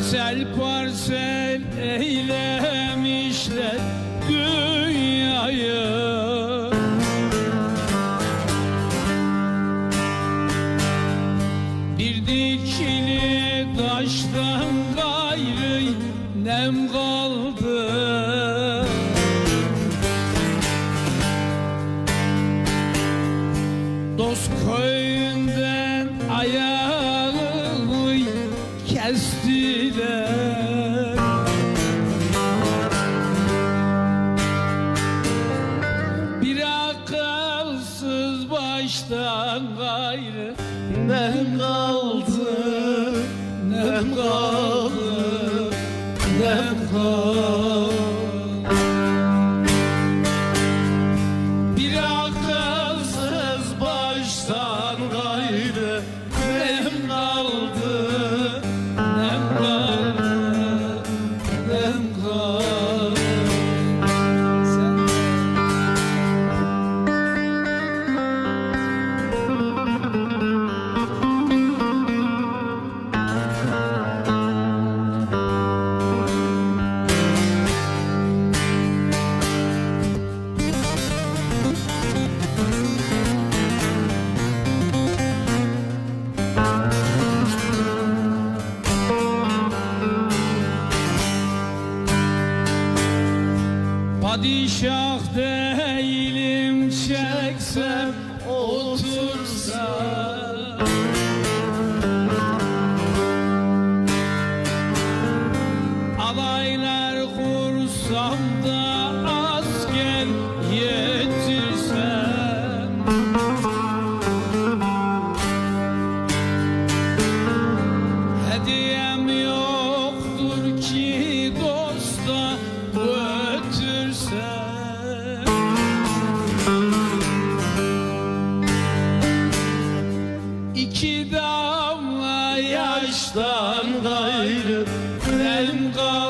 parsel parsel eylemişler dünyayı. Bir dikili taştan gayrı nem kaldı. Kestiler Bir akılsız baştan gayrı nem kaldı Padişah değilim çeksem otursam Alaylar kursam da yaştan gayrı nem kaldı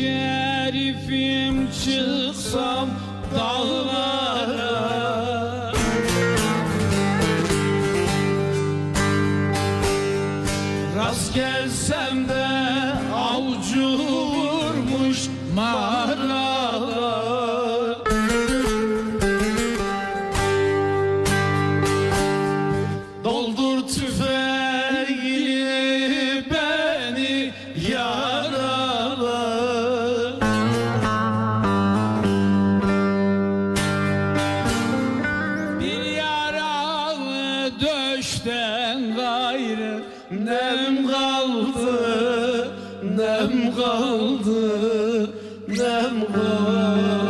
şerifim çıksam dağlara. Rast gelsem de kaldı Nem kaldı Nem kaldı